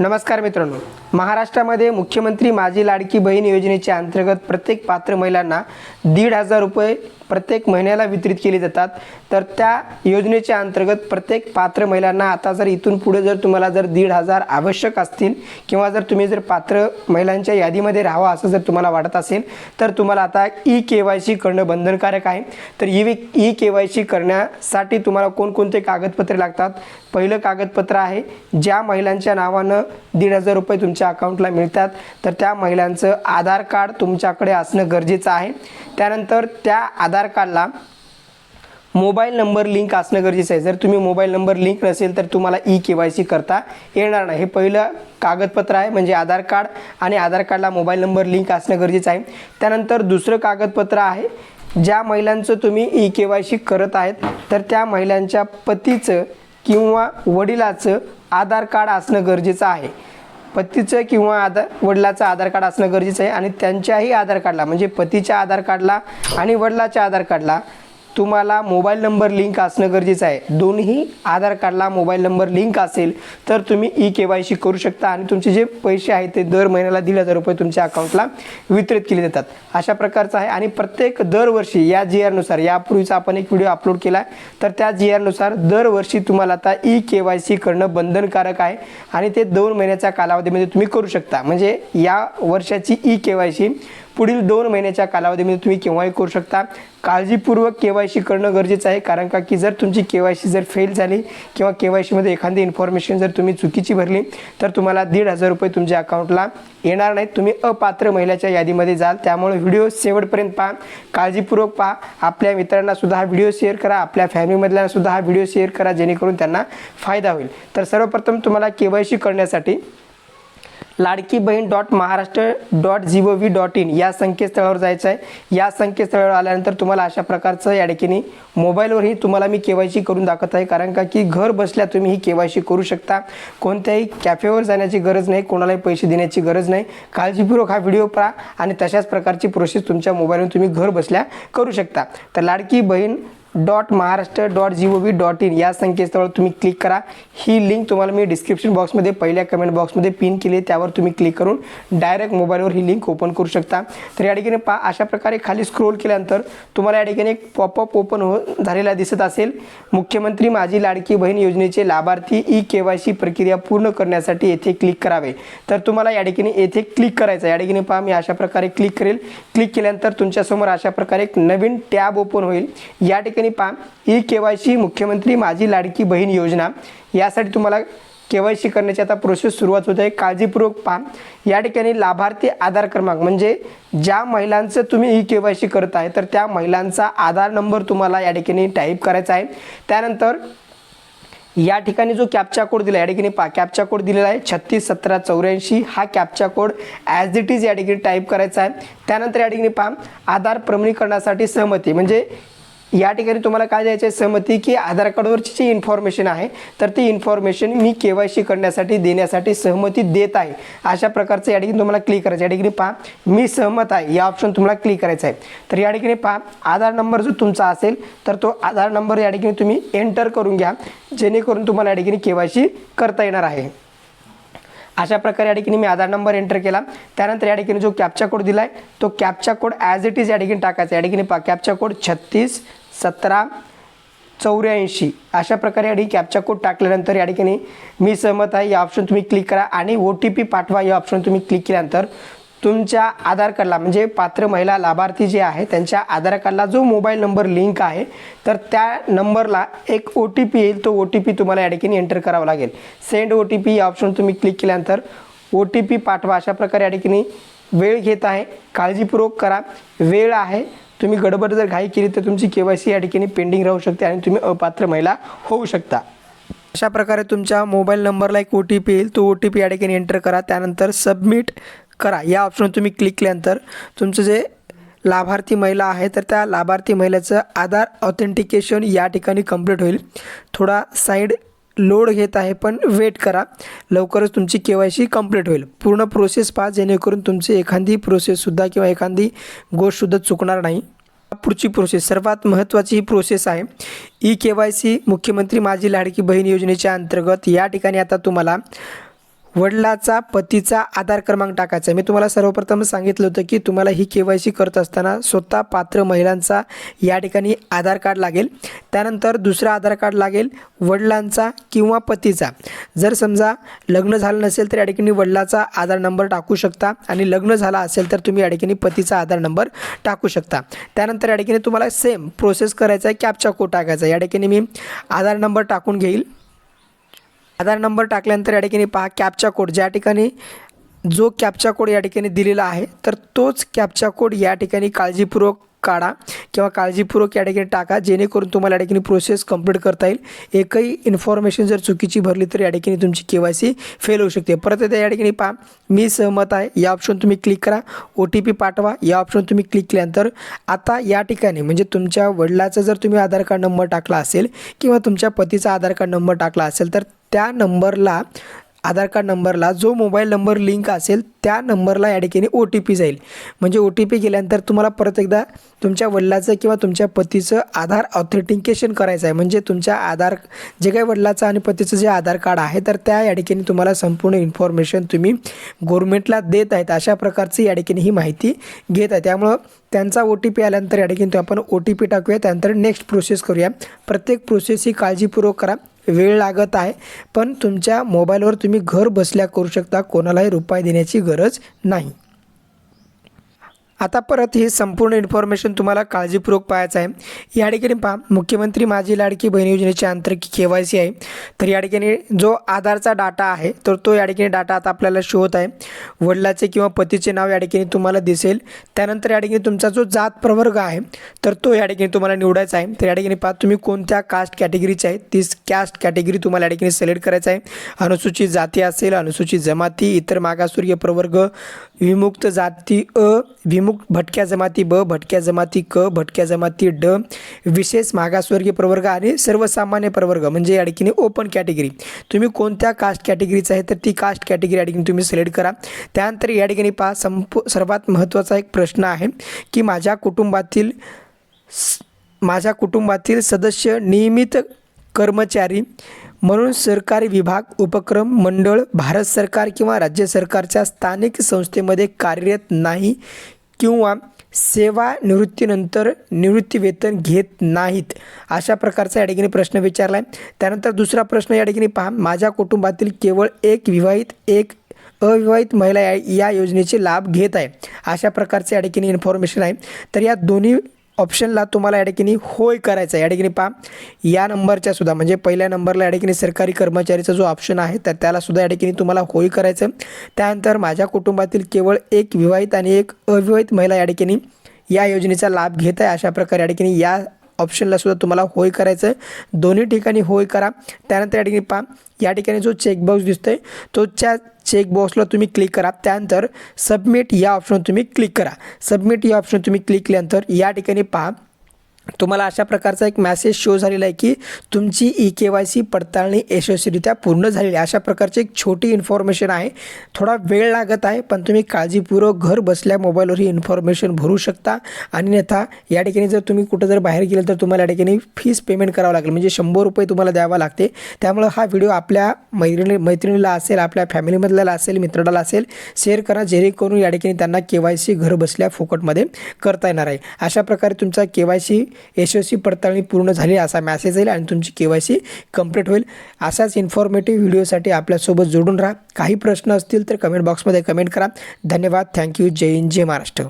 नमस्कार मित्रांनो. महाराष्ट्रामध्ये मुख्यमंत्री माझी लाडकी बहीण योजनेच्या अंतर्गत प्रत्येक पात्र महिलांना दीड हजार रुपये प्रत्येक महिन्याला वितरित केली जातात. तर त्या योजनेच्या अंतर्गत प्रत्येक पात्र महिलांना आता जर इथून पुढे जर तुम्हाला जर दीड हजार आवश्यक असतील किंवा जर तुम्ही जर पात्र महिलांच्या यादीमध्ये राहावं असं जर तुम्हाला वाटत असेल तर तुम्हाला आता ई के वाय सी करणं बंधनकारक आहे. तर E E K Y C करण्यासाठी तुम्हाला कोणकोणते कागदपत्रे लागतात? पहिलं कागदपत्र आहे ज्या महिलांच्या नावानं दीड हजार रुपये तुमच्या अकाउंटला मिळतात. तर त्या महिलांचं आधार कार्ड तुमच्याकडे असणं गरजेचं आहे. त्यानंतर त्या आधार आधार कार्डला मोबाईल नंबर लिंक असणं गरजेचं आहे. जर तुम्ही मोबाईल नंबर लिंक नसेल तर तुम्हाला ई के वाय सी करता येणार नाही. हे पहिलं कागदपत्र आहे म्हणजे आधार कार्ड आणि आधार कार्डला मोबाईल नंबर लिंक असणं गरजेचं आहे. त्यानंतर दुसरं कागदपत्र आहे ज्या महिलांचं तुम्ही ई के वाय सी करत आहेत तर त्या महिलांच्या पतीचं किंवा वडिलाचं आधार कार्ड असणं गरजेचं आहे. पतीचं किंवा आधार वडिलाचं आधार कार्ड असणं गरजेचं आहे आणि त्यांच्याही आधार कार्डला म्हणजे पतीच्या आधार कार्डला आणि वडिलाच्या आधार कार्डला तुम्हाला मोबाईल नंबर लिंक असणं गरजेचं आहे. दोन्ही आधार कार्डला मोबाईल नंबर लिंक असेल तर तुम्ही ई के वाय सी करू शकता आणि तुमचे जे पैसे आहेत ते दर महिन्याला दीड हजार रुपये तुमच्या अकाउंटला वितरित केले जातात. अशा प्रकारचं आहे आणि प्रत्येक दरवर्षी या जी आरनुसार यापूर्वीचा आपण एक व्हिडिओ अपलोड केला आहे तर त्या जी आरनुसार दरवर्षी तुम्हाला आता ई के वाय सी करणं बंधनकारक आहे आणि ते दोन महिन्याच्या कालावधीमध्ये तुम्ही करू शकता. म्हणजे या वर्षाची ई के वाय सी पुढील दोन महिन्याच्या कालावधीमध्ये म्हणजे तुम्ही केव्हाही करू शकता. काळजीपूर्वक के वाय सी करणं गरजेचं आहे. कारण का की जर तुमची के वाय सी जर फेल झाली किंवा के वाय सीमध्ये एखादी इन्फॉर्मेशन जर तुम्ही चुकीची भरली तर तुम्हाला दीड हजार रुपये तुमच्या अकाउंटला येणार नाहीत. तुम्ही अपात्र महिलाच्या यादीमध्ये जाल. त्यामुळे व्हिडिओ शेवटपर्यंत पहा. काळजीपूर्वक पहा. आपल्या मित्रांना सुद्धा हा व्हिडिओ शेअर करा. आपल्या फॅमिलीमधल्यांना सुद्धा हा व्हिडिओ शेअर करा. जेणेकरून त्यांना फायदा होईल. तर सर्वप्रथम तुम्हाला के वाय सी करण्यासाठी Ladki Bahin dot Maharashtra dot G O V dot in या संकेतस्थळावर जायचं आहे या संकेतस्थळावर आल्यानंतर तुम्हाला अशा प्रकारचं या ठिकाणी मोबाईलवरही तुम्हाला मी के वाय सी करून दाखवत आहे. कारण का की घर बसल्या तुम्ही ही के वाय सी करू शकता. कोणत्याही कॅफेवर जाण्याची गरज नाही कोणालाही पैसे देण्याची गरज नाही. काळजीपूर्वक हा व्हिडिओ पहा आणि तशाच प्रकारची प्रोसेस तुमच्या मोबाईलवर तुम्ही घर बसल्या करू शकता. तर Ladki Bahin dot Maharashtra dot G O V dot in या संकेतस्थळावर तुम्ही क्लिक करा. ही लिंक तुम्हाला मी डिस्क्रिप्शन बॉक्समध्ये पहिल्या कमेंट बॉक्समध्ये पिन केली आहे. त्यावर तुम्ही क्लिक करून डायरेक्ट मोबाईलवर ही लिंक ओपन करू शकता. तर या ठिकाणी पा अशा प्रकारे खाली स्क्रोल केल्यानंतर तुम्हाला या ठिकाणी एक पॉपअप ओपन हो झालेला दिसत असेल. मुख्यमंत्री माझी लाडकी बहीण योजनेचे लाभार्थी ई के वाय सी प्रक्रिया पूर्ण करण्यासाठी येथे क्लिक करावे. तर तुम्हाला या ठिकाणी येथे क्लिक करायचं या ठिकाणी पहा मी अशा प्रकारे क्लिक करेल. क्लिक केल्यानंतर तुमच्यासमोर अशा प्रकारे एक नवीन टॅब ओपन होईल. या ठिकाणी पहा. E K Y C Mukhyamantri Majhi Ladki Bahin योजना. यासाठी तुम्हाला के वाय सी करण्याची आता प्रोसेस सुरुवात होत आहे. काळजीपूर्वक पहा. या ठिकाणी लाभार्थी आधार क्रमांक म्हणजे ज्या महिलांचं तुम्ही ई के वाय सी करत आहे तर त्या महिलांचा आधार नंबर तुम्हाला या ठिकाणी टाईप करायचा आहे. त्यानंतर या ठिकाणी जो कॅपचा कोड दिला या ठिकाणी पा कॅपचा कोड दिलेला आहे छत्तीस सतरा चौऱ्याऐंशी. हा captcha code as it is या ठिकाणी टाईप करायचा आहे. त्यानंतर या ठिकाणी पहा. आधार प्रमाणीकरणासाठी सहमती. म्हणजे या ठिकाणी तुम्हाला काय द्यायचं आहे? सहमती की आधार कार्डवरची जी इन्फॉर्मेशन आहे तर ती इन्फॉर्मेशन मी के वाय सी करण्यासाठी देण्यासाठी सहमती देत आहे. अशा प्रकारचं या ठिकाणी तुम्हाला क्लिक करायचं या ठिकाणी पहा मी सहमत आहे. या ऑप्शन तुम्हाला क्लिक करायचं आहे. तर या ठिकाणी पहा आधार नंबर जो तुमचा असेल तर तो आधार नंबर या ठिकाणी तुम्ही एंटर करून घ्या. जेणेकरून तुम्हाला या ठिकाणी के वाय सी करता येणार आहे. अशा प्रकारे या ठिकाणी मी आधार नंबर एंटर केला. त्यानंतर या ठिकाणी जो कॅपचा कोड दिला आहे तो captcha code as it is या ठिकाणी टाकायचा. या ठिकाणी पा कॅपचा कोड छत्तीस सतरा चौऱ्याऐंशी. अशा प्रकारे या ठिकाणी कॅपचा कोड टाकल्यानंतर या ठिकाणी मी सहमत आहे. या ऑप्शन तुम्ही क्लिक करा आणि ओ टी पी पाठवा. या ऑप्शन तुम्ही क्लिक केल्यानंतर तुमच्या आधार कार्डला म्हणजे पात्र महिला लाभार्थी जे आहे त्यांच्या आधार कार्डला जो मोबाईल नंबर लिंक आहे तर त्या नंबरला एक ओ टी पी येईल तो ओ टी पी तुम्हाला या ठिकाणी एंटर करावा लागेल. सेंड ओ टी पी या ऑप्शन तुम्ही क्लिक केल्यानंतर ओ टी पी पाठवा. अशा प्रकारे या ठिकाणी वेळ घेत आहे. काळजीपूर्वक करा. वेळ आहे. तुम्ही गडबड जर घाई केली तर तुमची के वाय सी या ठिकाणी पेंडिंग राहू शकते आणि तुम्ही अपात्र महिला होऊ शकता. अशा प्रकारे तुमच्या मोबाईल नंबरला एक ओ टी पी येईल. तो ओ टी पी या ठिकाणी एंटर करा. त्यानंतर सबमिट करा. या ऑप्शनवर तुम्ही क्लिक केल्यानंतर तुमचं जे लाभार्थी महिला आहे तर त्या लाभार्थी महिलेचं आधार ऑथेंटिकेशन या ठिकाणी कंप्लीट होईल. थोडा साईड लोड घेत आहे पण वेट करा. लवकरच तुमची के वाय सी कंप्लीट होईल. पूर्ण प्रोसेस पहा जेणेकरून तुमची एखादी प्रोसेससुद्धा किंवा एखादी गोष्टसुद्धा चुकणार नाही. पुढची प्रोसेस सर्वात महत्त्वाची ही प्रोसेस आहे. E K Y C Mukhyamantri Majhi Ladki बहीण योजनेच्या अंतर्गत या ठिकाणी आता तुम्हाला वडिलाचा पतीचा आधार क्रमांक टाकायचा. आहे मी तुम्हाला सर्वप्रथम सांगितलं होतं की तुम्हाला ही के वाय सी करत असताना स्वतः पात्र महिलांचा या ठिकाणी आधार कार्ड लागेल. त्यानंतर दुसरा आधार कार्ड लागेल वडिलांचा किंवा पतीचा. जर समजा लग्न झालं नसेल तर या ठिकाणी वडिलाचा आधार नंबर टाकू शकता आणि लग्न झाला असेल तर तुम्ही या ठिकाणी पतीचा आधार नंबर टाकू शकता. त्यानंतर या ठिकाणी तुम्हाला सेम प्रोसेस करायचा आहे कॅपचा कोड टाकायचा आहे. या ठिकाणी मी आधार नंबर टाकून घेईल. आधार नंबर टाकल्यानंतर या ठिकाणी पहा कॅपचा कोड ज्या ठिकाणी जो कॅपचा कोड या ठिकाणी दिलेला आहे तर तोच कॅपचा कोड या ठिकाणी काळजीपूर्वक काढा किंवा काळजीपूर्वक या ठिकाणी टाका जेणेकरून तुम्हाला या ठिकाणी प्रोसेस कंप्लीट करता येईल. एकही इन्फॉर्मेशन जर चुकीची भरली तर या ठिकाणी तुमची के वाय सी फेल होऊ शकते. परत एकदा या ठिकाणी पहा मी सहमत आहे. या ऑप्शन तुम्ही क्लिक करा. ओ टी पी पाठवा. या ऑप्शन तुम्ही क्लिक केल्यानंतर आता या ठिकाणी म्हणजे तुमच्या वडिलाचा जर तुम्ही आधार कार्ड नंबर टाकला असेल किंवा तुमच्या पतीचा आधार कार्ड नंबर टाकला असेल तर त्या नंबरला आधार कार्ड नंबरला जो मोबाईल नंबर लिंक असेल त्या नंबरला या ठिकाणी ओ टी पी जाईल. म्हणजे ओ टी पी गेल्यानंतर तुम्हाला परत एकदा तुमच्या वडिलाचं किंवा तुमच्या पतीचं आधार ऑथेंटिकेशन करायचं आहे. म्हणजे तुमच्या आधार जे काही वडिलाचं आणि पतीचं जे आधार कार्ड आहे तर त्या या ठिकाणी तुम्हाला संपूर्ण इन्फॉर्मेशन तुम्ही गव्हर्मेंटला देत आहेत. अशा प्रकारची या ठिकाणी ही माहिती घेत आहे त्यामुळं त्यांचा ओ टी पी आल्यानंतर या ठिकाणी आपण ओ टी पी टाकूया. त्यानंतर नेक्स्ट प्रोसेस करूया. प्रत्येक प्रोसेस ही काळजीपूर्वक करा. वेळ लागत आहे. पण तुमच्या मोबाईलवर तुम्ही घर बसल्या करू शकता. कोणालाही रुपये देण्याची गरज नाही. आता परत ही संपूर्ण इन्फॉर्मेशन तुम्हाला काळजीपूर्वक पाहायचं आहे. या ठिकाणी पहा मुख्यमंत्री माझी लाडकी बहीण योजनेच्या अंतर्गत के वाय सी आहे. तर या ठिकाणी जो आधारचा डाटा आहे तर तो या ठिकाणी डाटा आता आपल्याला शो होत आहे. वडिलाचे किंवा पतीचे नाव या ठिकाणी तुम्हाला दिसेल. त्यानंतर या ठिकाणी तुमचा जो जात प्रवर्ग आहे तर तो या ठिकाणी तुम्हाला निवडायचा आहे. तर या ठिकाणी पहा तुम्ही कोणत्या कास्ट कॅटेगरीचे आहे ती कास्ट कॅटेगरी तुम्हाला या ठिकाणी सिलेक्ट करायचं आहे. अनुसूचित जाती असेल अनुसूचित जमाती इतर मागासवर्गीय प्रवर्ग विमुक्त जाती अ विमुक्त भटक्या जमाती ब भटक्या जमाती क भटक्या जमाती ड विशेष मागासवर्गीय प्रवर्ग आणि सर्वसामान्य प्रवर्ग म्हणजे या ठिकाणी ओपन कॅटेगरी तुम्ही कोणत्या कास्ट कॅटेगरीचं आहे तर ती कास्ट कॅटेगरी या ठिकाणी तुम्ही सिलेक्ट करा. त्यानंतर या ठिकाणी पहा संप सर्वात महत्त्वाचा एक प्रश्न आहे की माझ्या कुटुंबातील माझ्या कुटुंबातील सदस्य नियमित कर्मचारी म्हणून सरकारी विभाग उपक्रम मंडळ भारत सरकार किंवा राज्य सरकारच्या स्थानिक संस्थेमध्ये कार्यरत नाही किंवा सेवा निवृत्तीनंतर निवृत्ती वेतन घेत नाहीत अशा प्रकारचा या ठिकाणी प्रश्न विचारला आहे त्यानंतर दुसरा प्रश्न या ठिकाणी पहा. माझ्या कुटुंबातील केवळ एक विवाहित एक अविवाहित महिला या या योजनेचे लाभ घेत आहे अशा प्रकारचे या ठिकाणी इन्फॉर्मेशन आहे. तर या दोन्ही ऑप्शनला तुम्हाला या ठिकाणी होय करायचं आहे. या ठिकाणी पहा या नंबरच्या सुद्धा म्हणजे पहिल्या नंबरला या ठिकाणी सरकारी कर्मचारीचा जो ऑप्शन आहे तर त्याला सुद्धा या ठिकाणी तुम्हाला होय करायचं त्यानंतर माझ्या कुटुंबातील केवळ एक विवाहित आणि एक अविवाहित महिला या ठिकाणी या योजनेचा लाभ घेत आहे. अशा प्रकारे या ठिकाणी या ऑप्शनला सुद्धा तुम्हाला होय करायचं आहे दोन्ही ठिकाणी होय करा. त्यानंतर या ठिकाणी पहा या ठिकाणी जो चेकबॉक्स दिसतोय तो त्या चेकबॉक्सला तुम्ही क्लिक करा. त्यानंतर सबमिट या ऑप्शन तुम्ही क्लिक करा. सबमिट या ऑप्शन तुम्ही क्लिक केल्यानंतर या ठिकाणी पहा तुम्हाला अशा प्रकारचा एक मॅसेज शो झालेला आहे की तुमची ई के वाय सी पडताळणी यशस्वीरित्या पूर्ण झालेली आहे. अशा प्रकारची एक छोटी इन्फॉर्मेशन आहे. थोडा वेळ लागत आहे पण तुम्ही काळजीपूर्वक घर बसल्या मोबाईलवर ही इन्फॉर्मेशन भरू शकता. आणि अन्यथा या ठिकाणी जर तुम्ही कुठं जर बाहेर गेलं तर तुम्हाला या ठिकाणी फीस पेमेंट करावं लागेल. म्हणजे शंभर रुपये तुम्हाला द्यावा लागते. त्यामुळं हा व्हिडिओ आपल्या मैत्रिणी मैत्रिणीला असेल आपल्या फॅमिलीमधल्याला असेल मित्राला असेल शेअर करा. जेणेकरून या ठिकाणी त्यांना के वाय सी घर बसल्या फुकटमध्ये करता येणार आहे. अशा प्रकारे तुमचा के वाय सी यशस्वी पडताळणी पूर्ण झाली असा मॅसेज येईल आणि तुमची के वाय सी कंप्लीट होईल. अशाच इन्फॉर्मेटिव्ह व्हिडिओसाठी आपल्यासोबत जोडून राहा. काही प्रश्न असतील तर कमेंट बॉक्समध्ये कमेंट करा. धन्यवाद. थँक्यू जय हिंद. जय महाराष्ट्र.